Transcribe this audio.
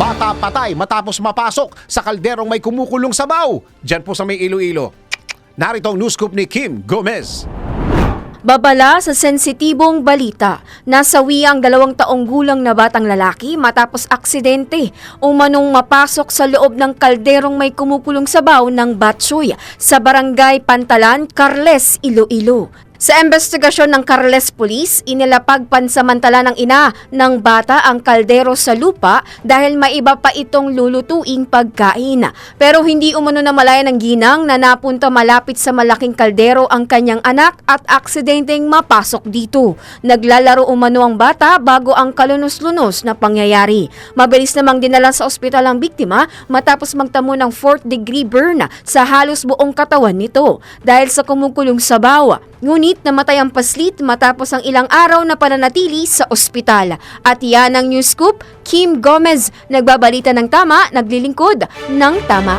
Bata patay matapos mapasok sa kalderong may kumukulong sabaw. Diyan po sa may Iloilo. Narito ang news scoop ni Kim Gomez. Babala sa sensitibong balita, nasawi ang dalawang taong gulang na batang lalaki matapos aksidente umanong mapasok sa loob ng kalderong may kumukulong sabaw ng Batsoy sa barangay Pantalan, Carles, Iloilo. Sa investigasyon ng Carles Police, inilapag pansamantala ng ina ng bata ang kaldero sa lupa dahil maiba pa itong lulutuing pagkain. Pero hindi umano na malaya ng ginang na napunta malapit sa malaking kaldero ang kanyang anak at aksidenteng mapasok dito. Naglalaro umano ang bata bago ang kalunos-lunos na pangyayari. Mabilis namang dinala sa ospital ang biktima matapos magtamo ng 4th degree burn sa halos buong katawan nito dahil sa kumukulong sabaw. Ngunit namatay ang paslit matapos ang ilang araw na pananatili sa ospital. At yan ang news scoop, Kim Gomez, nagbabalita ng tama, naglilingkod ng tama.